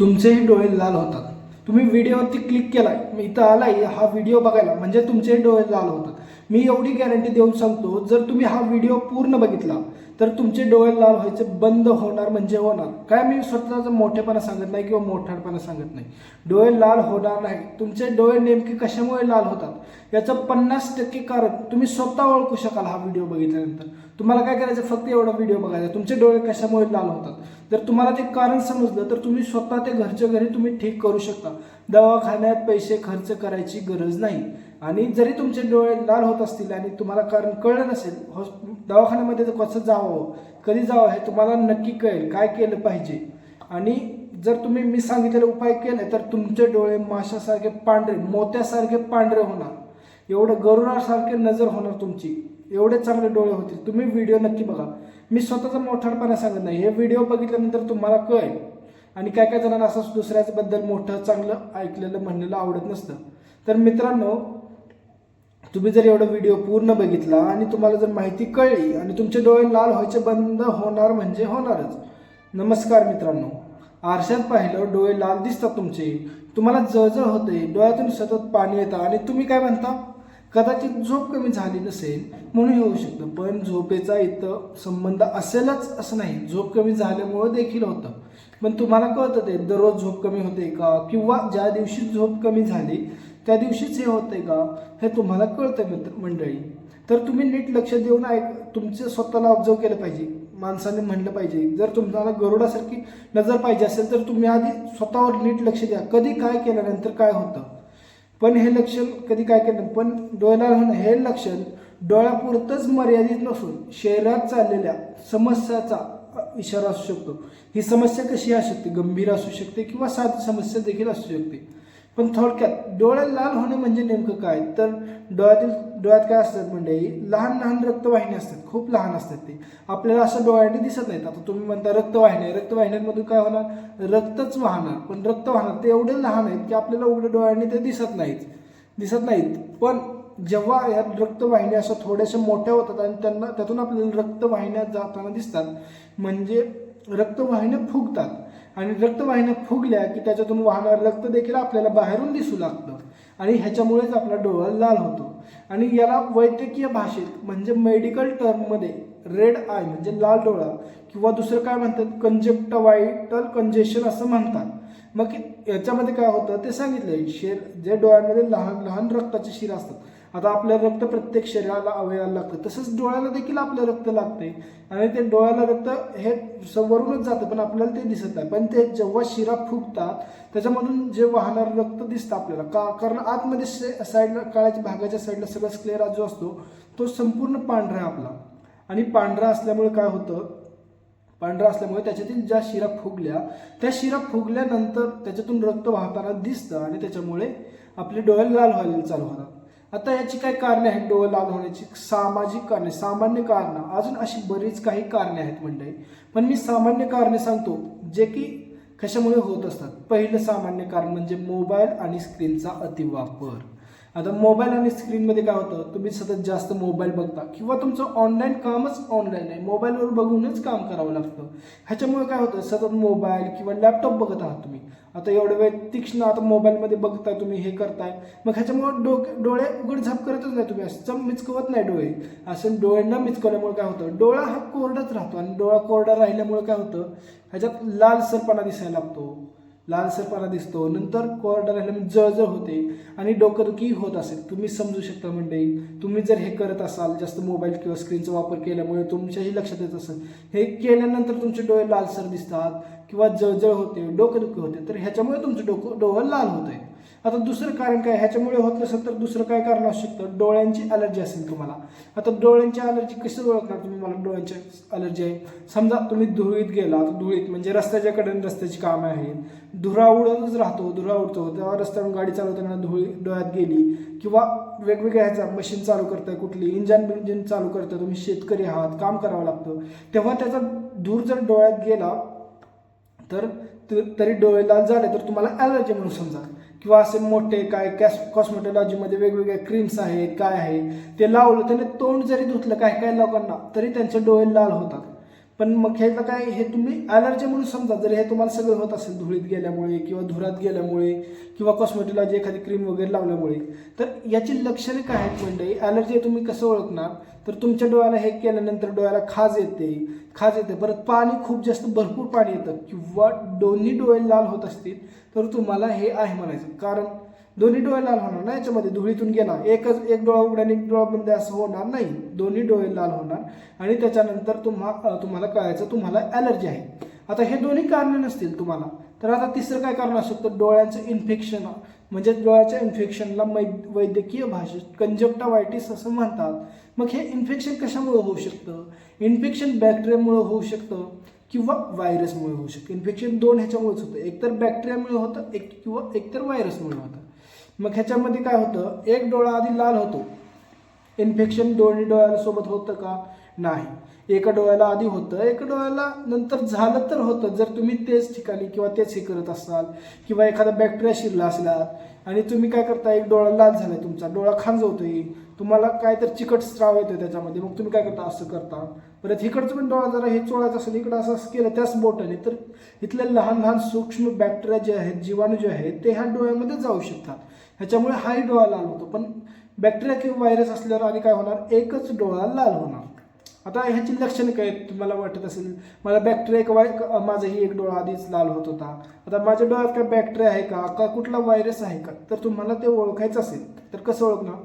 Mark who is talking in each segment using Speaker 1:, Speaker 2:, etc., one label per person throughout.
Speaker 1: तुमचेही डोळे लाल होतात. तुम्ही व्हिडिओवरती क्लिक केलाय मी इथं आलाय हा व्हिडिओ बघायला. म्हणजे तुमचेही डोळे लाल होतात. मी एवढी गॅरंटी देऊन सांगतो जर तुम्ही हा व्हिडिओ पूर्ण बघितला तर तुमचे डोळे लाल व्हायचे बंद होणार म्हणजे होणार. काय मी स्वतःचा मोठेपणा सांगत नाही किंवा मोठापणा सांगत नाही. डोळे लाल होणार नाही. तुमचे डोळे नेमके कशामुळे लाल होतात? याचं पन्नास टक्के कारण तुम्ही स्वतः ओळखू शकाल हा व्हिडिओ बघितल्यानंतर. तुम्हाला काय करायचं? फक्त एवढा व्हिडिओ बघायचा. तुमचे डोळे कशामुळे लाल होतात? जर तुम्हाला ते कारण समजलं तर तुम्ही स्वतः ते घरच्या घरी तुम्ही ठीक करू शकता. दवाखान्यात पैसे खर्च करायची गरज नाही. आणि जरी तुमचे डोळे लाल होत असतील आणि तुम्हाला कारण कळलं नसेल हॉस् दवाखान्यामध्ये कसं जावं? कधी जावं हे तुम्हाला नक्की कळेल. काय केलं पाहिजे? आणि जर तुम्ही मी सांगितलेले उपाय केले तर तुमचे डोळे माशासारखे पांढरे मोत्यासारखे पांढरे होणार. एवढं गरुडासारखे नजर होणार तुमची. एवढे चांगले डोळे होतील तुम्ही व्हिडिओ नक्की बघा. मी स्वतःचा मोठापणा सांगत नाही. हे व्हिडिओ बघितल्यानंतर तुम्हाला कळेल. आणि काय काय जणांना असं दुसऱ्याबद्दल मोठं चांगलं ऐकलेलं म्हणलेलं आवडत नसतं. तर मित्रांनो तुम्ही जर एवढा व्हिडिओ पूर्ण बघितला आणि तुम्हाला जर माहिती कळली आणि तुमचे डोळे लाल व्हायचे बंद होणार म्हणजे होणारच. नमस्कार मित्रांनो. आरशात पाहिलं डोळे लाल दिसतात तुमचे. तुम्हाला जळजळ होते. डोळ्यातून सतत पाणी येतं. आणि तुम्ही काय म्हणता? कदाचित झोप कमी झाली नसेल म्हणून होऊ शकतं. पण झोपेचा इथं संबंध असेलच असं नाही. झोप कमी झाल्यामुळं देखील होतं. पण तुम्हाला कळतं ते दररोज झोप कमी होते का? किंवा ज्या दिवशी झोप कमी झाली त्या दिवशीच हे होतंय का? हे तुम्हाला कळतं मित्र मंडळी. तर तुम्ही नीट लक्ष देऊन ऐक तुमचं स्वतःला ऑब्झर्व केलं पाहिजे. माणसाने म्हणलं पाहिजे. जर तुम्हाला गरुडासारखी नजर पाहिजे असेल तर तुम्ही आधी स्वतःवर नीट लक्ष द्या. कधी काय केल्यानंतर काय होतं? पण हे लक्षण कधी काय केलं पण डोळ्याला होणं हे लक्षण डोळ्यापुरतंच मर्यादित नसून शरीरात चाललेल्या समस्याचा इशारा असू शकतो. ही समस्या कशी असू शकते? गंभीर असू शकते किंवा साधी समस्या देखील असू शकते. पण थोडक्यात डोळ्यात लाल होणे म्हणजे नेमकं काय? तर डोळ्यातील डोळ्यात काय असतात म्हणजे लहान लहान रक्तवाहिन्या असतात. खूप लहान असतात ते. आपल्याला असं डोळ्याने दिसत नाहीत. आता तुम्ही म्हणता रक्तवाहिन्या. रक्तवाहिन्यांमधून काय होणार? रक्तच वाहणार. पण रक्त वाहणार ते एवढे लहान आहेत की आपल्याला उघड्या डोळ्याने ते दिसत नाहीत. दिसत नाहीत. पण जेव्हा या रक्तवाहिन्या अशा थोड्याशा मोठ्या होतात आणि त्यांना त्यातून आपल्याला रक्तवाहिन्या जाताना दिसतात म्हणजे रक्तवाहिन्या फुगतात. आणि रक्तवाहिन्या फुगल्या की त्याच्यातून वाहणारं रक्त देखील आपल्याला बाहेरून दिसू लागतं. आणि ह्याच्यामुळेच आपला डोळा लाल होतो. आणि याला वैद्यकीय भाषेत म्हणजे मेडिकल टर्ममध्ये रेड आय म्हणजे लाल डोळा किंवा दुसरं काय म्हणतात? कंजेक्टवायटल कंजेशन असं म्हणतात. मग याच्यामध्ये काय होतं? ते सांगितलंय शेर जे डोळ्यांमध्ये लहान लहान रक्ताचे शिर असतात. आता आपलं रक्त प्रत्येक शरीराला अवयवाला लागतं. तसंच डोळ्याला देखील आपलं रक्त लागते आणि ते डोळ्याला रक्त हे वरूनच जातं पण आपल्याला ते दिसत नाही. पण ते जेव्हा शिरा फुगतात त्याच्यामधून जे वाहणारं रक्त दिसतं आपल्याला. का कारण आतमध्ये साईडला काळाच्या भागाच्या साईडला सगळा स्क्लेरा जो असतो तो संपूर्ण पांढरा आहे आपला. आणि पांढरा असल्यामुळे काय होतं? पांढरा असल्यामुळे त्याच्यातील ज्या शिरा फुगल्या त्या शिरा फुगल्यानंतर त्याच्यातून रक्त वाहताना दिसतं आणि त्याच्यामुळे आपले डोळे लाल व्हायला चालू होतात. आता याची काय कारणे आहेत डोळे लाल होण्याची? सामाजिक कारणे सामान्य कारणं. अजून अशी बरीच काही कारणे आहेत मंडळी. पण मी सामान्य कारणे सांगतो जे की कशामुळे होत असतात? पहिलं सामान्य कारण म्हणजे मोबाईल आणि स्क्रीनचा अतिवापर. आता मोबाईल आणि स्क्रीनमध्ये काय होतं? तुम्ही सतत जास्त मोबाईल बघता किंवा तुमचं ऑनलाईन कामच ऑनलाईन आहे. मोबाईलवर बघूनच काम करावं लागतं. ह्याच्यामुळे काय होतं? सतत मोबाईल किंवा लॅपटॉप बघत आहात तुम्ही. आता एवढं वेळ तीक्ष्ण आता मोबाईलमध्ये बघताय तुम्ही हे करताय. मग ह्याच्यामुळे डोके डोळे उघड झाप करतच नाही तुम्ही. असं चम मिचकवत नाही डोळे. असं डोळे न मिचकवल्यामुळे काय होतं? डोळा हा कोरडाच राहतो आणि डोळा कोरडा राहिल्यामुळे काय होतं? ह्याच्यात लालसरपणा दिसायला लागतो. लालसरपणा दिसतो. नंतर कोरडा राहिल्यामुळे जळजळ होते. आणि डोकंदुखी होत असेल. तुम्ही समजू शकता मंडळी तुम्ही जर हे करत असाल जास्त मोबाईल किंवा स्क्रीनचा वापर केल्यामुळे तुमच्याही लक्षात येत असेल. हे केल्यानंतर तुमचे डोळे लालसर दिसतात किंवा जळजळ होते डोकंदुखी होते. तर ह्याच्यामुळे तुमचं डोकं डोळं लाल होतंय. आता दुसरं कारण काय? ह्याच्यामुळे होत नसेल तर दुसरं काय कारण असू शकतं? डोळ्यांची अलर्जी असेल तुम्हाला. आता डोळ्यांची अलर्जी कशी ओळखणार तुम्ही? मला डोळ्यांची अलर्जी आहे. समजा तुम्ही धुळीत गेला तर धुळीत म्हणजे रस्त्याच्या कडेने रस्त्याची कामं आहेत. धुरा उडतच राहतो धुरा उडतो. तेव्हा रस्त्यावर गाडी चालवताना धुळी डोळ्यात गेली किंवा वेगवेगळ्या ह्याचा मशीन चालू करताय कुठली इंजन बिंजन चालू करताय तुम्ही शेतकरी आहात काम करावं लागतं. तेव्हा त्याचा धूर जर डोळ्यात गेला तर तरी डोळे लाल झाले तर तुम्हाला ॲलर्जी म्हणून समजा. किंवा असे मोठे काय कॅस कॉस्मेटॉलॉजीमध्ये वेगवेगळ्या क्रीम्स आहेत काय आहे ते लावलं त्याने तोंड जरी धुतलं काही काही लोकांना तरी त्यांचे डोळे लाल होतात. पण मग ह्याचं काय हे तुम्ही ॲलर्जी म्हणून समजा जर हे तुम्हाला सगळं होत असेल धुळीत गेल्यामुळे किंवा धुरात गेल्यामुळे किंवा कॉस्मेटॉलॉजी एखादी क्रीम वगैरे लावल्यामुळे तर याची लक्षणे काय आहेत मंडळी? ॲलर्जी तुम्ही कसं ओळखणार? तर तुमच्या डोळ्याला हे केल्यानंतर डोळ्याला खाज येते खाज येते. परत पाणी खूप जास्त भरपूर पाणी येतं. किंवा दोन्ही डोळे लाल होत असतील तर तुम्हाला हे आहे म्हणायचं. कारण दोन्ही डोळे लाल होणार ना याच्यामध्ये धुळीतून गेला एकच एक डोळा उघडा एक डोळा बंद असं होणार नाही. दोन्ही डोळे लाल होणार. आणि त्याच्यानंतर तुम्हा तुम्हाला कळायचं तुम्हाला ॲलर्जी आहे. आता हे दोन्ही कारणे नसतील तुम्हाला. तर आता तिसरं काय कारण असू शकतं? डोळ्यांचं इन्फेक्शन म्हणजे डोळ्याच्या इन्फेक्शनला मै वैद्यकीय भाषेत कंजप्टावायटिस असं म्हणतात. मग हे इन्फेक्शन कशामुळे होऊ शकतं? इन्फेक्शन बॅक्टेरियामुळे होऊ शकतं? किंवा व्हायरसमुळे होऊ शकतं. इन्फेक्शन दोन ह्याच्यामुळेच होतं. एकतर बॅक्टेरियामुळे होतं एक किंवा एकतर व्हायरसमुळे होतं. मग ह्याच्यामध्ये काय होतं? एक डोळा आधी लाल होतो. इन्फेक्शन दोन्ही डोळ्यासोबत होतं का? नाही. एका डोळ्याला आधी होतं एका डोळ्याला नंतर झालं तर होतं. जर तुम्ही तेच ठिकाणी किंवा तेच हे करत असाल किंवा एखादा बॅक्टेरिया शिरला असला आणि तुम्ही काय करता? एक डोळा लाल झाला तुमचा. डोळा खांजवतोय. तुम्हाला काय तर चिकट स्त्राव येतोय त्याच्यामध्ये. मग तुम्ही काय करता? असं करता. परत इकडचं पण डोळा जरा हे चोळायचं असेल इकडं असं केलं त्याच बोटाने तर इथले लहान लहान सूक्ष्म बॅक्टेरिया जे आहेत जीवाणू जे आहेत ते ह्या डोळ्यामध्ये जाऊ शकतात. ह्याच्यामुळे हाही डोळा लाल होतो. पण बॅक्टेरिया किंवा व्हायरस असल्यावर आधी काय होणार? एकच डोळा लाल होणार. आता ह्याची लक्षणं काय आहेत? तुम्हाला वाटत असेल? मला बॅक्टेरिया किंवा वाय माझाही एक डोळा आधीच लाल होत होता. आता माझ्या डोळ्यात काय बॅक्टेरिया आहे का? का कुठला व्हायरस आहे का? तर तुम्हाला ते ओळखायचं असेल. तर कसं ओळखणार?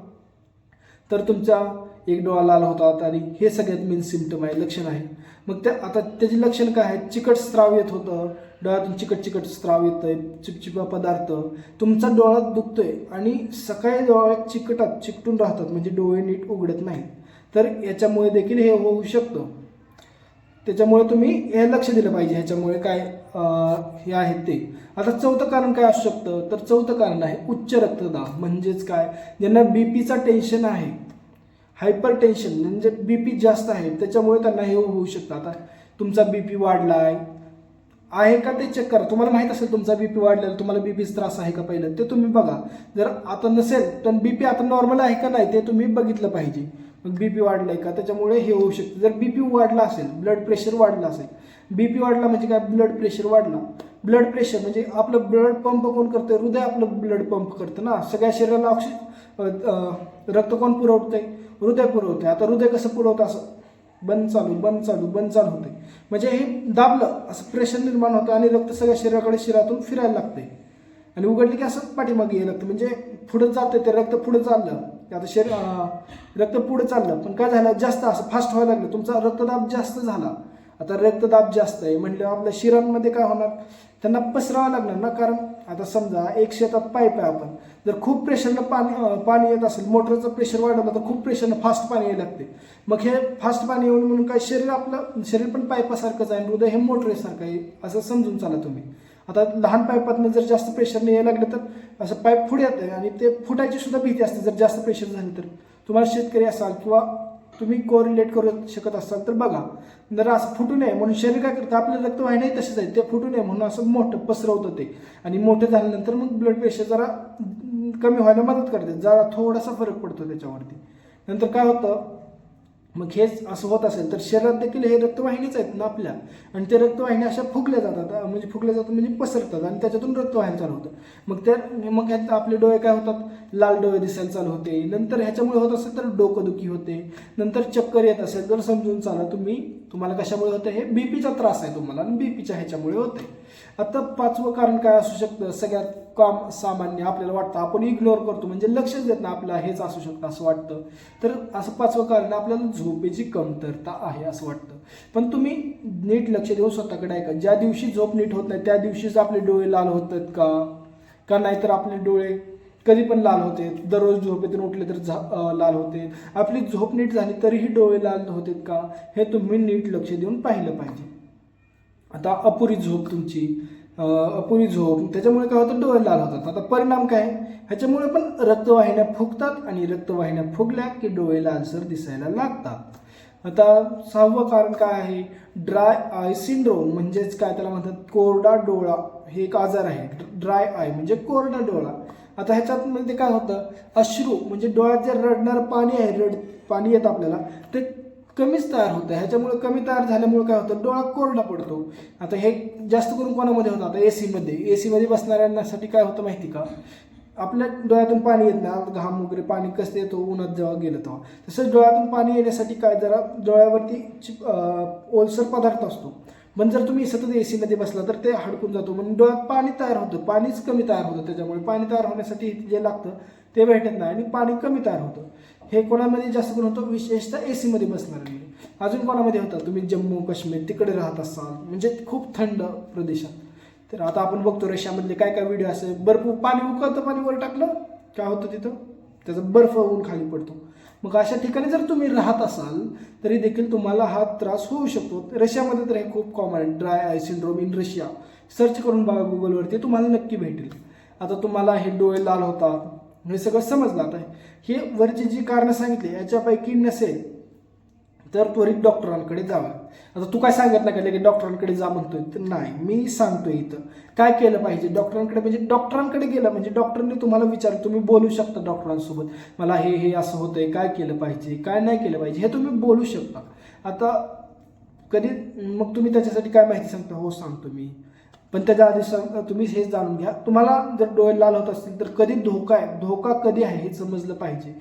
Speaker 1: तर तुमचा एक डोळा लाल होता आणि हे सगळ्यात मेन सिमटम आहे लक्षण आहे. मग त्या आता त्याची लक्षण काय आहे चिकट स्त्राव येत होतं. डोळ्यातून चिकट चिकट स्त्राव आहे चिपचिपा पदार्थ. तुमचा डोळा दुखतोय आणि सकाळी डोळ्यात चिकटात चिकटून राहतात म्हणजे डोळे नीट उघडत नाही तर याच्यामुळे देखील हे होऊ शकतं. त्याच्यामुळे तुम्ही हे लक्ष दिलं पाहिजे ह्याच्यामुळे काय हे आहेत ते. आता चौथं कारण काय असू शकतं? तर चौथं कारण आहे उच्च रक्तदाब. म्हणजेच काय? ज्यांना बी पीचा टेन्शन आहे हायपर टेन्शन म्हणजे बी पी जास्त आहे त्याच्यामुळे त्यांना हे होऊ शकतं. आता तुमचा बी पी वाढला आहे आहे का ते चेक करा. तुम्हाला माहीत असेल तुमचा बी पी वाढलेला तुम्हाला बी पीचा त्रास आहे का पहिलं? ते तुम्ही बघा. जर आता नसेल तर बीपी आता नॉर्मल आहे का नाही ते तुम्ही बघितलं पाहिजे. मग वाढला आहे का? त्याच्यामुळे हे होऊ शकतं. जर बी पी वाढला असेल ब्लड प्रेशर वाढला असेल बी पी वाढला म्हणजे काय? ब्लड प्रेशर वाढला. ब्लड प्रेशर म्हणजे आपलं ब्लड पंप कोण करतं हृदय आपलं ब्लड पंप करतं ना. सगळ्या शरीराला ऑक्सिजन रक्त कोण पुरवतंय? हृदय पुरवते आता हृदय कसं पुरवतं असं? बंद चालू बंद चालू बंद चालू होते. म्हणजे हे दाबलं असं प्रेशर निर्माण होतं आणि रक्त सगळ्या शरीराकडे शिरातून फिरायला लागते आणि उघडली की असं पाठीमागे यायला लागतं. म्हणजे पुढं जाते ते रक्त पुढं चाललं. की आता शरीर रक्त पुढं चाललं. पण काय झालं? जास्त असं फास्ट व्हायला लागलं. तुमचा रक्तदाब जास्त झाला. आता रक्तदाब जास्त आहे. म्हणजे आपल्या शिरांमध्ये काय होणार? त्यांना पसरावं लागणार ना? कारण आता समजा एक शेतात पाईप आहे आपण. जर खूप प्रेशरनं पाणी पाणी येत असेल मोटरचं प्रेशर वाढवलं तर खूप प्रेशरनं फास्ट पाणी यायला लागते. मग हे फास्ट पाणी येऊन म्हणून काय शरीर आपलं शरीर पण पाईपासारखंच आहे हृदय हे मोटरेसारखं आहे असं समजून चाला तुम्ही. आता लहान पाईपातनं जर जास्त प्रेशरने यायला लागलं तर असं पाईप पुढे येतं आणि ते फुटायची सुद्धा भीती असते जर जास्त प्रेशर झाली तर. तुम्हाला शेतकरी असाल किंवा तुम्ही कोरिलेट करू शकत असाल तर बघा जर असं फुटू नये म्हणून शरीर काय करतं आपलं रक्तवाहिनी तशीच आहे ते फुटू नये म्हणून असं मोठं पसरवतं ते. आणि मोठं झाल्यानंतर मग ब्लड प्रेशर जरा कमी व्हायला मदत करते. जरा थोडासा फरक पडतो त्याच्यावरती. नंतर काय होतं मग हेच असं होत असेल तर शरीरात देखील हे रक्तवाहिनीच आहेत ना आपल्या. आणि ते रक्तवाहिनी अशा फुगल्या जातात म्हणजे फुगल्या जातात म्हणजे पसरतात आणि त्याच्यातून रक्तवाहिनी चालू होतं मग त्या मग ह्यात आपले डोळे काय होतात? लाल डोळे दिसायला चालू होते. नंतर ह्याच्यामुळे होत असेल तर डोकंदुखी होते. नंतर चक्कर येत असेल तर समजून चाला तुम्ही तुम्हाला कशामुळे होतं? हे बीपीचा त्रास आहे तुम्हाला आणि बीपीच्या ह्याच्यामुळे होते आता पाचवं कारण काय असू शकतं? सगळ्यात काम सामान्य आपल्याला वाटतं. आपण इग्नोर करतो म्हणजे लक्षच देत ना आपल्याला हेच असू शकतं असं वाटतं. तर असं पाचवं कारण आपल्याला झोपेची कमतरता आहे असं वाटतं. पण तुम्ही नीट लक्ष देऊन स्वतःकडे ऐका. ज्या दिवशी झोप नीट होत नाही त्या दिवशीच आपले डोळे लाल होतात का? का नाहीतर आपले डोळे कधी पण लाल होते? दररोज झोपेतून उठले तर झा लाल होते. आपली झोप नीट झाली तरीही डोळे लाल होतात का? हे तुम्ही नीट लक्ष देऊन पाहिलं पाहिजे. आता अपुरी झोप तुमची अपुरी झोप त्याच्यामुळे काय होतं डोळे लाल होतात. आता परिणाम काय? ह्याच्यामुळे पण रक्तवाहिन्या फुगतात आणि रक्तवाहिन्या फुगल्या की डोळे लालसर दिसायला लागतात. आता सहावं कारण काय आहे? ड्राय आय सिंड्रोम म्हणजेच काय त्याला म्हणतात? कोरडा डोळा. हे एक आजार आहे. ड्राय आय म्हणजे कोरडा डोळा. आता ह्याच्यात म्हणजे काय होतं? अश्रू म्हणजे डोळ्यात जे रडणारं पाणी आहे रड पाणी येतं आपल्याला ते कमीच तयार होतं. ह्याच्यामुळे कमी तयार झाल्यामुळे काय होतं? डोळा कोरडा पडतो. आता हे जास्त करून कोणामध्ये होतं? आता ए सीमध्ये ए सीमध्ये बसणाऱ्यांसाठी काय होतं माहिती का? आपल्या डोळ्यातून पाणी येत नाही. आता घाम वगैरे पाणी कसं येतो? उन्हात जेव्हा गेलं तेव्हा. तसंच डोळ्यातून पाणी येण्यासाठी काय? जरा डोळ्यावरती चिप ओलसर पदार्थ असतो. पण जर तुम्ही सतत ए सीमध्ये बसला तर ते हडकून जातो. म्हणून डोळ्यात पाणी तयार होतं. पाणीच कमी तयार होतं. त्याच्यामुळे पाणी तयार होण्यासाठी जे लागतं ते भेटत नाही आणि पाणी कमी तयार होतं. हे कोणामध्ये जास्त करून होतं? विशेषतः ए सीमध्ये बसणारे अजून कोणामध्ये होतं? तुम्ही जम्मू काश्मीर तिकडे राहत असाल. म्हणजे खूप थंड प्रदेशात. तर आता आपण बघतो रशियामधले काय काय व्हिडिओ असे. बर्फ पाणी उकळतं पाणी वर टाकलं काय होतं तिथं? त्याचा बर्फ होऊन खाली पडतो. मग अशा ठिकाणी जर तुम्ही राहत असाल तरी देखील तुम्हाला हा त्रास होऊ शकतो. रशियामध्ये तर हे खूप कॉमन आहे. Dry eye syndrome in Russia search करून बघा गुगलवरती तुम्हाला नक्की भेटेल. आता तुम्हाला हे डोळे लाल होतात. हे सगळं समजलं आता. हे वरची जी कारणं सांगितली याच्यापैकी नसेल तर त्वरित डॉक्टरांकडे जावं. आता तू काय सांगत नाही का की डॉक्टरांकडे जा म्हणतोय? तर नाही मी सांगतोय इथं. काय केलं पाहिजे? डॉक्टरांकडे म्हणजे डॉक्टरांकडे गेलं म्हणजे डॉक्टरांनी तुम्हाला विचार तुम्ही बोलू शकता डॉक्टरांसोबत. मला हे हे असं होतंय काय केलं पाहिजे काय नाही केलं पाहिजे हे तुम्ही बोलू शकता. आता कधी मग तुम्ही त्याच्यासाठी काय माहिती सांगता? हो सांगतो मी. पण त्याच्या आधी सांग तुम्ही हे जाणून घ्या. तुम्हाला जर डोळे लाल होत असतील तर कधी धोका आहे? धोका कधी आहे हे समजलं पाहिजे.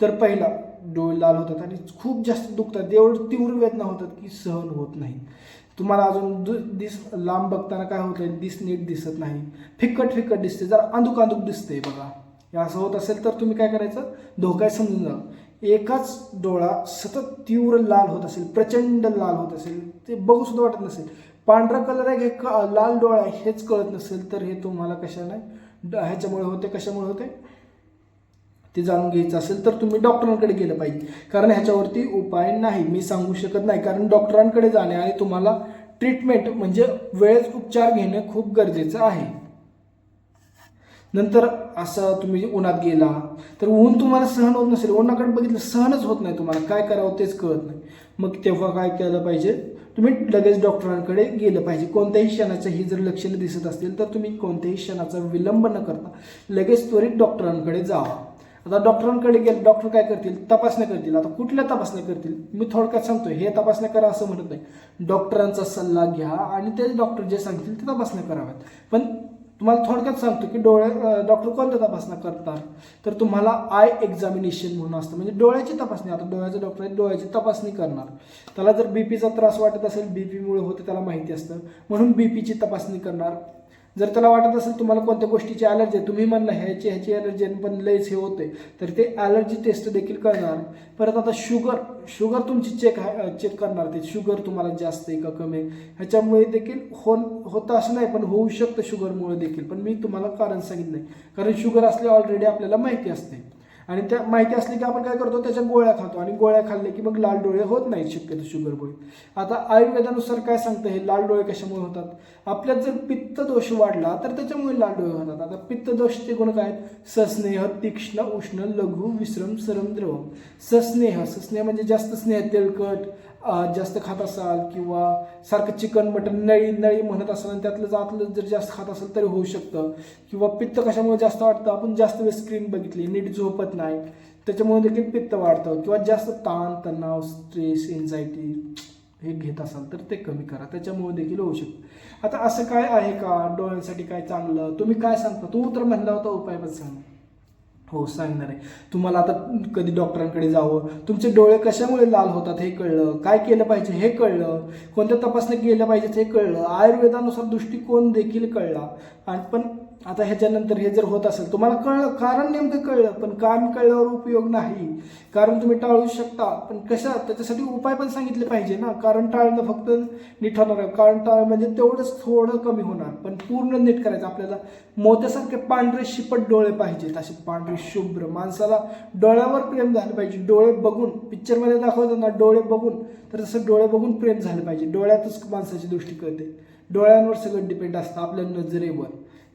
Speaker 1: तर पहिला डोळे लाल होतात आणि खूप जास्त दुखतात. एवढं तीव्र वेदना होतात की सहन होत नाही. तुम्हाला अजून दु दिस लांब बघताना काय होतं दिस नीट दिसत नाही. फिकट फिकट दिसते. जरा अंधुक अंधुक दिसते बघा. हे असं होत असेल तर तुम्ही काय करायचं? धोका आहे समजून जा एकाच डोळा सतत तीव्र लाल होत असेल प्रचंड लाल होत असेल ते बघू सुद्धा वाटत नसेल. पांढरा कलर आहे की लाल डोळा आहे हेच कळत नसेल तर हे तुम्हाला कशाला ड- ह्याच्यामुळे होते कशामुळे होते? ते जाणून घ्यायचं असेल तर तुम्ही डॉक्टरांकडे गेलं पाहिजे. कारण ह्याच्यावरती उपाय नाही मी सांगू शकत नाही. कारण डॉक्टरांकडे जाणे आणि तुम्हाला ट्रीटमेंट म्हणजे वेळेत उपचार घेणे खूप गरजेचं आहे. नंतर असं तुम्ही उन्हात गेला तर ऊन तुम्हाला सहन होत नसेल. उन्हाकडे बघितलं सहनच होत नाही तुम्हाला. काय करावं तेच कळत नाही. मग तेव्हा काय केलं पाहिजे? तुम्ही लगेच डॉक्टरांकडे गेलं पाहिजे. कोणत्याही क्षणाचं ही जर लक्षणं दिसत असतील तर तुम्ही कोणत्याही क्षणाचा विलंब न करता लगेच त्वरित डॉक्टरांकडे जावा. आता डॉक्टरांकडे गेले डॉक्टर काय करतील? तपासण्या करतील. आता कुठल्या तपासण्या करतील? मी थोडक्यात सांगतो हे तपासण्या करा असं म्हणत नाही. डॉक्टरांचा सल्ला घ्या आणि तेच डॉक्टर जे सांगतील ते तपासण्या कराव्यात. पण तुम्हाला थोडक्यात सांगतो की डोळे डॉक्टर कोणत्या तपासण्या करतात? तर तुम्हाला आय एक्झामिनेशन म्हणून असतं. म्हणजे डोळ्याची तपासणी आता डोळ्याचे डॉक्टर आहे डोळ्याची तपासणी करणार. त्याला जर बी पीचा त्रास वाटत असेल बी पीमुळे होते त्याला माहिती असतं. म्हणून बी पीची तपासणी करणार. जर त्याला वाटत असेल तुम्हाला कोणत्या गोष्टीची ॲलर्जी आहे तुम्ही म्हणलं ह्याची ह्याची ॲलर्जी पण लयच हे होते तर ते ॲलर्जी टेस्ट देखील करणार. परत आता शुगर शुगर तुमची चेक चेक करणार. ते शुगर तुम्हाला जास्त आहे का कमी आहे? ह्याच्यामुळे देखील हो होतं असं नाही पण होऊ शकतं शुगरमुळे देखील. पण मी तुम्हाला कारण सांगितलं नाही कारण शुगर असले ऑलरेडी आपल्याला माहिती असते आणि त्या माहिती असली की आपण काय करतो त्याच्या गोळ्या खातो आणि गोळ्या खाल्ले की मग लाल डोळे होत नाहीत शक्यतो शुगरमुळे आता आयुर्वेदानुसार काय सांगतं हे? लाल डोळे कशामुळे होतात? आपल्यात जर पित्त दोष वाढला तर त्याच्यामुळे लाल डोळे होतात. आता पित्त दोषचे गुण काय आहेत? सस्नेह तीक्ष्ण उष्ण लघु विश्रम सरम द्रवम सस्नेह सस्नेह म्हणजे जास्त स्नेह तेलकट जास्त खात असाल किंवा सारखं चिकन मटन नळी नळी म्हणत असाल आणि त्यातलं जातलं जर जास्त खात असेल तरी होऊ शकतं. किंवा पित्त कशामुळे जास्त वाटतं आपण जास्त वेळ स्क्रीन बघितली नीट झोपत नाही. त्याच्यामुळे देखील पित्त वाढतं. किंवा जास्त ताण तणाव स्ट्रेस एन्झायटी हे घेत असाल तर ते कमी करा. त्याच्यामुळे देखील होऊ शकतं. आता असं काय आहे का? डोळ्यांसाठी काय चांगलं? तुम्ही काय सांगता? तू तर म्हणला होता उपाय पण सांग. हो सांगणार आहे तुम्हाला आता कधी डॉक्टरांकडे जावं? तुमचे डोळे कशामुळे लाल होतात हे कळलं? काय केलं पाहिजे हे कळलं? कोणत्या तपासण्या केल्या पाहिजेत हे कळलं? आयुर्वेदानुसार दृष्टिकोन देखील कळला. आणि पण आता ह्याच्यानंतर हे जर होत असेल तुम्हाला कळलं कारण नेमकं कळलं पण कारण कळल्यावर उपयोग नाही. कारण तुम्ही टाळू शकता पण कशा? त्याच्यासाठी उपाय पण सांगितले पाहिजे ना. कारण टाळणं फक्त नीट होणार आहे. कारण टाळ म्हणजे तेवढंच थोडं कमी होणार पण पूर्ण नीट करायचं. आपल्याला मोत्यासारखे पांढरे शिपट डोळे पाहिजेत. असे पांढरे शुभ्र माणसाला डोळ्यावर प्रेम झालं पाहिजे. डोळे बघून पिक्चरमध्ये दाखवतात ना डोळे बघून तर तसं डोळे बघून प्रेम झालं पाहिजे. डोळ्यातच माणसाची दृष्टी कळते. डोळ्यांवर सगळं डिपेंड असतं आपल्या नजरेवर.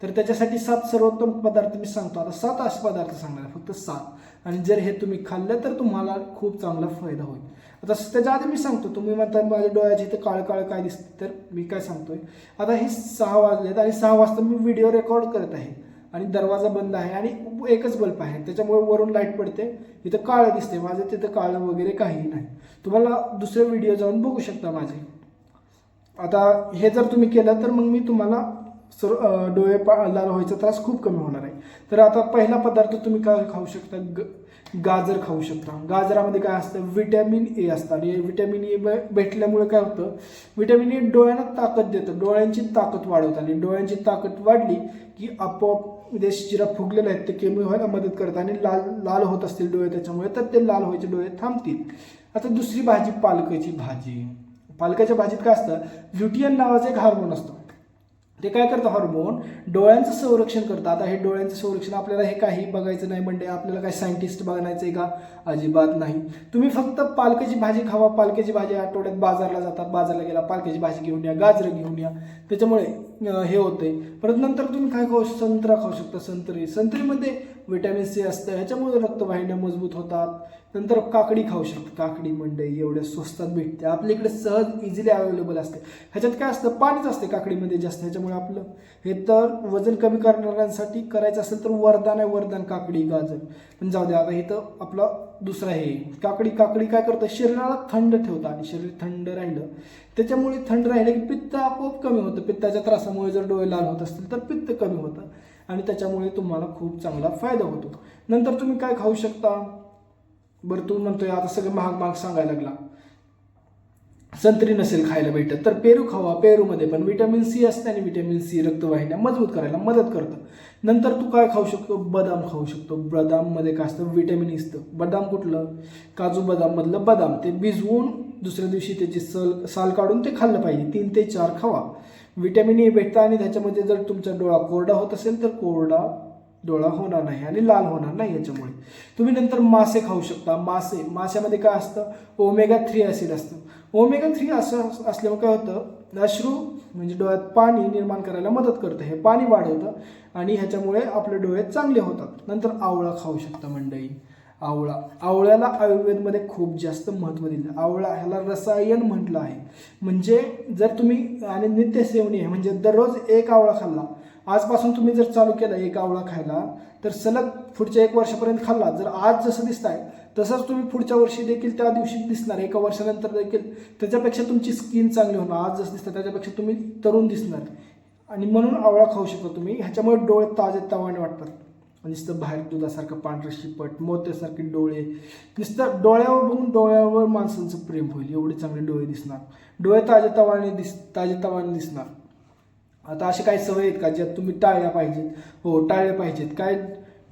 Speaker 1: तर त्याच्यासाठी सात सर्वोत्तम पदार्थ मी सांगतो. आता सात असे पदार्थ सांगणार फक्त सात. आणि जर हे तुम्ही खाल्लं तर तुम्हाला खूप चांगला फायदा होईल. आता त्याच्या आधी मी सांगतो. तुम्ही म्हणता माझ्या डोळ्याचे इथे काळं काळं काय दिसतं? तर मी काय सांगतोय? आता हे सहा वाजलेत आणि सहा वाजता मी व्हिडिओ रेकॉर्ड करत आहे. आणि दरवाजा बंद आहे आणि एकच बल्ब आहे. त्याच्यामुळे वरून लाइट पडते. इथं काळं दिसते माझं तिथं काळं वगैरे काहीही नाही. तुम्हाला दुसरे व्हिडिओ जाऊन बघू शकता माझे. आता हे जर तुम्ही केलं तर मग मी तुम्हाला सर डोळे पा लाल व्हायचा त्रास खूप कमी होणार आहे. तर आता पहिला पदार्थ तुम्ही काय खाऊ शकता? ग गाजर खाऊ शकता. गाजरामध्ये काय असतं? विटॅमिन ए असतं. आणि विटॅमिन ए भेटल्यामुळे काय होतं? विटॅमिन ए डोळ्यांना ताकद देतं. डोळ्यांची ताकद वाढवतं. आणि डोळ्यांची ताकद वाढली की आपोआप जे शिरा फुगलेला आहेत ते केमी व्हायला मदत करतात. आणि लाल लाल होत असतील डोळे त्याच्यामुळे तर ते लाल व्हायचे डोळे थांबतील. आता दुसरी भाजी पालकाची भाजी. पालकाच्या भाजीत काय असतं? ल्युटियन नावाचं एक हार्मोन असतं. ते काय करतं हार्मोन डोळ्यांचं संरक्षण करतं. आता हे डोळ्यांचं संरक्षण आपल्याला हे काही बघायचं नाही म्हणजे आपल्याला काय सायंटिस्ट बघायचं आहे का? अजिबात नाही. तुम्ही फक्त पालकाची भाजी खावा पालकाची भाजी आठवड्यात बाजारला जातात बाजारला गेला पालकाची भाजी घेऊन या गाजरं घेऊन या. त्याच्यामुळे हे होतंय. परत नंतर तुम्ही काय खाऊ संत्रा खाऊ शकता संत्री. संत्रीमध्ये व्हिटॅमिन सी असतं ह्याच्यामुळे रक्तवाहिन्या मजबूत होतात. नंतर काकडी खाऊ शकतो. काकडी मंडई एवढ्या स्वस्तात भेटते. आपल्या इकडे सहज इझिली अवेलेबल असते. ह्याच्यात काय असतं? पाणीच असते काकडीमध्ये जास्त. ह्याच्यामुळे आपलं हे तर वजन कमी करणाऱ्यांसाठी करायचं असेल तर वरदान आहे वरदान काकडी गाजर. पण जाऊ द्या आता हे तर आपला दुसरा हे. काकडी काकडी काय करतं? शरीराला थंड ठेवतं आणि शरीर थंड राहिलं. त्याच्यामुळे थंड राहिलं की पित्त आपोआप कमी होतं. पित्ताच्या त्रासामुळे जर डोळे लाल होत असतील तर पित्त कमी होतं. आणि त्याच्यामुळे तुम्हाला खूप चांगला फायदा होतो. नंतर तुम्ही काय खाऊ शकता? बरं तू म्हणतोय आता सगळं महाग महाग सांगायला लागला. संत्री नसेल खायला भेटत तर पेरू खावा. पेरूमध्ये पण विटॅमिन सी असते आणि विटॅमिन सी रक्तवाहिन्या मजबूत करायला मदत करतं. नंतर तू काय खाऊ शकतो? बदाम खाऊ शकतो. बदाममध्ये काय असतं? विटॅमिन e असतं. बदाम कुठलं? काजू बदाममधलं बदाम. ते भिजवून दुसऱ्या दिवशी त्याची सल साल काढून ते खाल्लं पाहिजे. तीन ते चार खावा. विटॅमिन ए भेटतं आणि त्याच्यामध्ये जर तुमचा डोळा कोरडा होत असेल तर कोरडा डोळा होणार नाही आणि लाल होणार नाही याच्यामुळे. तुम्ही नंतर मासे खाऊ शकता. मासे माशामध्ये काय असतं? ओमेगा थ्री ॲसिड असतं. ओमेगा थ्री असं असल्यामुळे काय होतं? अश्रू म्हणजे डोळ्यात पाणी निर्माण करायला मदत करतं. हे पाणी वाढवतं आणि ह्याच्यामुळे आपले डोळे चांगले होतात. नंतर आवळा खाऊ शकता मंडळी. आवळा. आवळ्याला आयुर्वेदमध्ये खूप जास्त महत्त्व दिलं. आवळा ह्याला रसायन म्हटलं आहे. म्हणजे जर तुम्ही आणि नित्यसेवनी आहे म्हणजे दररोज एक आवळा खाल्ला आजपासून तुम्ही जर चालू केला एक आवळा खायला तर सलग पुढच्या एक वर्षापर्यंत खाल्ला. जर आज जसं दिसत आहे तसंच तुम्ही पुढच्या वर्षी देखील त्या दिवशी दिसणार एका वर्षानंतर देखील. त्याच्यापेक्षा तुमची स्किन चांगली होणार. आज जसं दिसतं त्याच्यापेक्षा तुम्ही तरुण दिसणार. आणि म्हणून आवळा खाऊ शकता तुम्ही. ह्याच्यामुळे डोळे ताजे तवाने वाटतात. म्हणजे नुसतं बाहेर दुधासारखं पांढरं शिपट मोत्यासारखे डोळे. नुसतं डोळ्यावर बघून डोळ्यावर माणसांचं प्रेम होईल. एवढे चांगले डोळे दिसणार. डोळे ताजे तवाने दिस ताजे तवाने दिसणार. आता असे काही सवय आहेत का ज्यात तुम्ही टाळल्या पाहिजेत? हो टाळल्या पाहिजेत. काय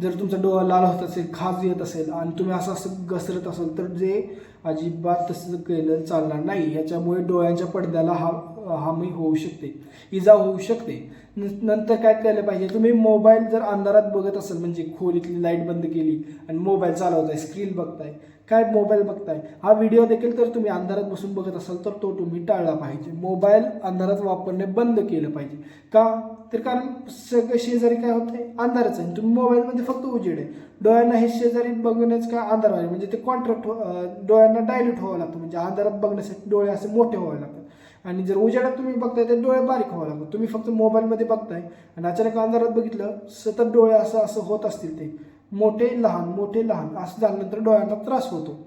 Speaker 1: जर तुमचा डोळा लाल होत असेल खाज येत असेल आणि तुम्ही असं असं घसरत असाल तर जे अजिबात तसं केलं चालणार नाही. याच्यामुळे डोळ्यांच्या पडद्याला हा हामी होऊ शकते. इजा होऊ शकते. नंतर काय केलं पाहिजे? तुम्ही मोबाईल जर अंधारात बघत असाल म्हणजे खोलीतली लाइट बंद केली आणि मोबाईल चालवताय स्क्रीन बघताय काय मोबाईल बघताय? हा व्हिडिओ देखील तर तुम्ही अंधारात बसून बघत असाल तर तो तुम्ही टाळला पाहिजे. मोबाईल अंधारात वापरणे बंद केलं पाहिजे. का? तर कारण सगळं शेजारी काय होतंय? अंधारच आहे. तुम्ही मोबाईलमध्ये फक्त उजेड आहे. डोळ्यांना हे शेजारी बघण्याचं काय अंधार म्हणजे ते कॉन्ट्रॅक्ट डोळ्यांना डायल्यूट व्हावं लागतं. म्हणजे अंधारात बघण्यासाठी डोळे असे मोठे व्हावे लागतात. आणि जर उजेडात तुम्ही बघताय तर डोळे बारीक व्हावं लागतात. तुम्ही फक्त मोबाईलमध्ये बघताय आणि अचानक अंधारात बघितलं सतत डोळे असं असं होत असतील ते. मोठे लहान मोठे लहान. असं झाल्यानंतर डोळ्यांना त्रास होतो.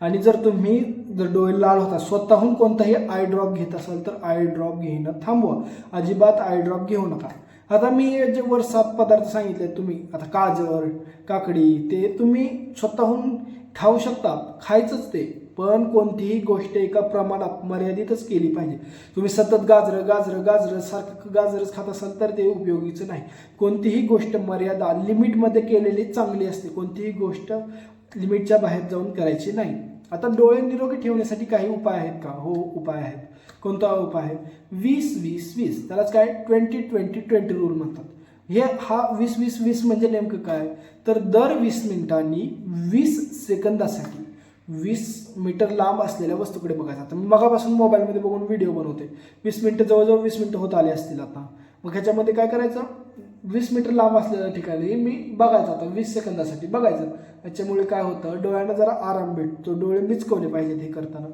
Speaker 1: आणि जर तुम्ही जर डोळे लाल होता स्वतःहून कोणताही आय ड्रॉप घेत असाल तर आय ड्रॉप घेणं थांबवा. अजिबात आय ड्रॉप घेऊ नका. आता मी हे जे वर सात पदार्थ सांगितले तुम्ही आता काजर काकडी ते तुम्ही स्वतःहून खाऊ शकता. खायचंच ते. पण कोणतीही गोष्ट एका प्रमाणात मर्यादितच केली पाहिजे. तुम्ही सतत गाजरं गाजरं गाजरं सारखं गाजरच खात असाल तर ते उपयोगीचं नाही. कोणतीही गोष्ट मर्यादा लिमिटमध्ये केलेली चांगली असते. कोणतीही गोष्ट लिमिटच्या बाहेर जाऊन करायची नाही. आता डोळे निरोगी ठेवण्यासाठी काही उपाय आहेत का? हो उपाय आहेत. कोणता उपाय आहे? वीस वीस वीस. त्यालाच काय? ट्वेंटी ट्वेंटी ट्वेंटी रूल म्हणतात. हे हा वीस वीस वीस म्हणजे नेमकं काय? तर दर वीस मिनिटांनी वीस सेकंदासाठी वीस मीटर लांब असलेल्या वस्तूकडे बघायचं. आता मी मगापासून मोबाईलमध्ये बघून व्हिडिओ बनवते. वीस मिनटं जवळजवळ वीस मिनटं होत आले असतील आता. मग ह्याच्यामध्ये काय करायचं? वीस मीटर लांब असलेल्या ठिकाणी मी बघायचं आता वीस सेकंदासाठी बघायचं. त्याच्यामुळे काय होतं? डोळ्यांना जरा आराम भेटतो. डोळे मिचकवले पाहिजेत हे करताना.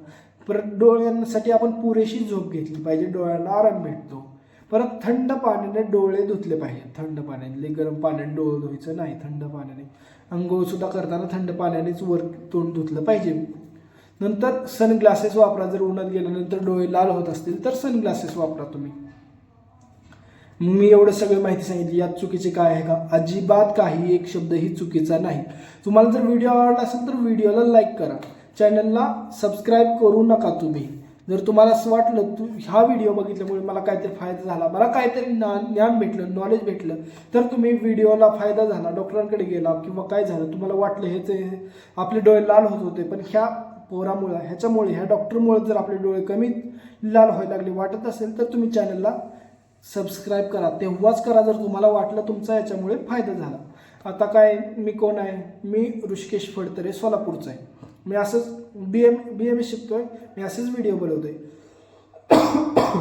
Speaker 1: परत डोळ्यांसाठी आपण पुरेशी झोप घेतली पाहिजे. डोळ्यांना आराम भेटतो. परत थंड पाण्याने डोळे धुतले पाहिजे थंड पाण्याने. गरम पाण्याने डोळे धुवायचं नाही. थंड पाण्याने. अंघोळसुद्धा करताना थंड पाण्यानेच वर तोंड धुतलं पाहिजे. नंतर सनग्लासेस वापरा. जर उन्हात गेल्यानंतर डोळे लाल होत असतील तर सनग्लासेस वापरा तुम्ही. मी एवढं सगळं माहिती सांगितली. यात चुकीचे काय आहे का? अजिबात काही एक शब्दही चुकीचा नाही. तुम्हाला जर व्हिडिओ आवडला असेल तर व्हिडिओला लाईक करा. चॅनलला सबस्क्राईब करू नका तुम्ही. जर तुम्हाला असं वाटलं तू हा व्हिडिओ बघितल्यामुळे मला काहीतरी फायदा झाला मला काहीतरी ना ज्ञान भेटलं नॉलेज भेटलं तर तुम्ही व्हिडिओला फायदा झाला डॉक्टरांकडे गेला किंवा काय झालं तुम्हाला वाटलं हे ते आपले डोळे लाल होत होते पण ह्या पोरामुळं ह्याच्यामुळे ह्या डॉक्टरमुळे जर आपले डोळे कमी लाल व्हायला लागले वाटत असेल तर तुम्ही चॅनलला सबस्क्राईब करा. तेव्हाच करा जर तुम्हाला वाटलं तुमचा याच्यामुळे फायदा झाला. आता काय मी कोण आहे? मी ऋषिकेश फडतरे सोलापूरचा आहे. मी असंच B M B M S शिकतोय मी असेच व्हिडिओ बनवतोय.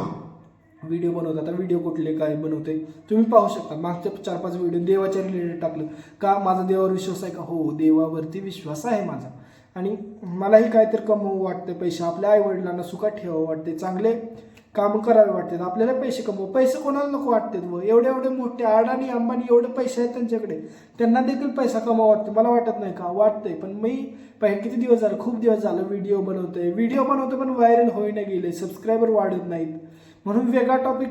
Speaker 1: व्हिडिओ बनवतो आता व्हिडिओ कुठले काय बनवते तुम्ही पाहू शकता. मागच्या चार पाच व्हिडिओ देवाच्या रिलेटेड टाकलं. का माझा देवावर विश्वास आहे का? हो देवावरती विश्वास आहे माझा. आणि मलाही काहीतरी कमवू वाटते पैसे. आपल्या आईवडिलांना सुखात ठेवावं वाटते चांगले काम करावे वाटतात. आपल्याला पैसे कमवू पैसे कोणाला नको वाटतात व? एवढे एवढे मोठे अडाणी अंबानी एवढे पैसे आहेत त्यांच्याकडे. त्यांना देखील पैसा कमावा वाटतो. मला वाटत नाही का? वाटतंय. पण मी पहिले किती दिवस झाले? खूप दिवस झालं व्हिडिओ बनवतोय. व्हिडिओ बनवतो पण व्हायरल होईना गेले. सबस्क्रायबर वाढत नाहीत. म्हणून वेगळा टॉपिक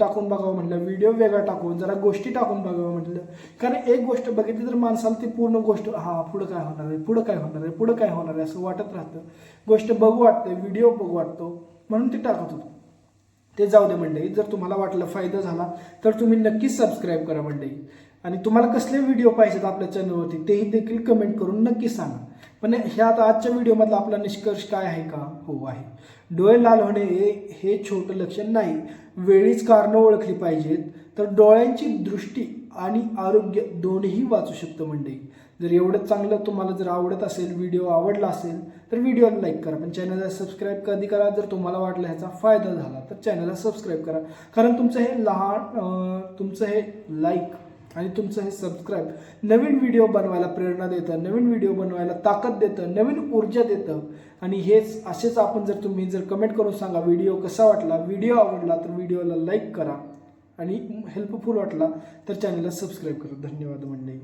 Speaker 1: टाकून बघावं म्हटलं. व्हिडिओ वेगळा टाकून जरा गोष्टी टाकून बघावं म्हटलं. कारण एक गोष्ट बघितली तर माणसाला ती पूर्ण गोष्ट हा पुढं काय होणार आहे? पुढं काय होणार आहे? पुढं काय होणार आहे? असं वाटत राहतं. गोष्ट बघू वाटते व्हिडिओ बघू वाटतो. म्हणून ते टाकत होतो. ते जाऊ दे मंडळी जर तुम्हाला वाटलं फायदा झाला तर तुम्ही नक्कीच सबस्क्राईब करा मंडळी. आणि तुम्हाला कसले व्हिडिओ पाहिजेत आपल्या चॅनलवरती तेही देखील कमेंट करून नक्की सांगा. पण ह्या आता आजच्या व्हिडिओमधला आपला निष्कर्ष काय आहे का? हो आहे. डोळे लाल होणे हे हे छोटं लक्षण नाही. वेळीच कारणं ओळखली पाहिजेत. तर डोळ्यांची दृष्टी आणि आरोग्य दोन्ही वाचू शकतं मंडळी. जर एवढं चांगलं तुम्हाला जर आवडत असेल व्हिडिओ आवडला असेल तर व्हिडिओला लाईक करा. पण चॅनलला सबस्क्राईब कधी करा? जर तुम्हाला वाटलं ह्याचा फायदा झाला तर चॅनलला सबस्क्राईब करा. कारण तुमचं हे लहान तुमचं हे लाईक आणि तुमचं हे सबस्क्राईब नवीन व्हिडिओ बनवायला प्रेरणा देतं नवीन व्हिडिओ बनवायला ताकद देतं नवीन ऊर्जा देतं. आणि हेच असेच आपण जर तुम्ही जर कमेंट करून सांगा व्हिडिओ कसा वाटला? व्हिडिओ आवडला तर व्हिडिओला लाईक करा. आणि हेल्पफुल वाटला तर चॅनलला सबस्क्राईब करा. धन्यवाद मंडळी.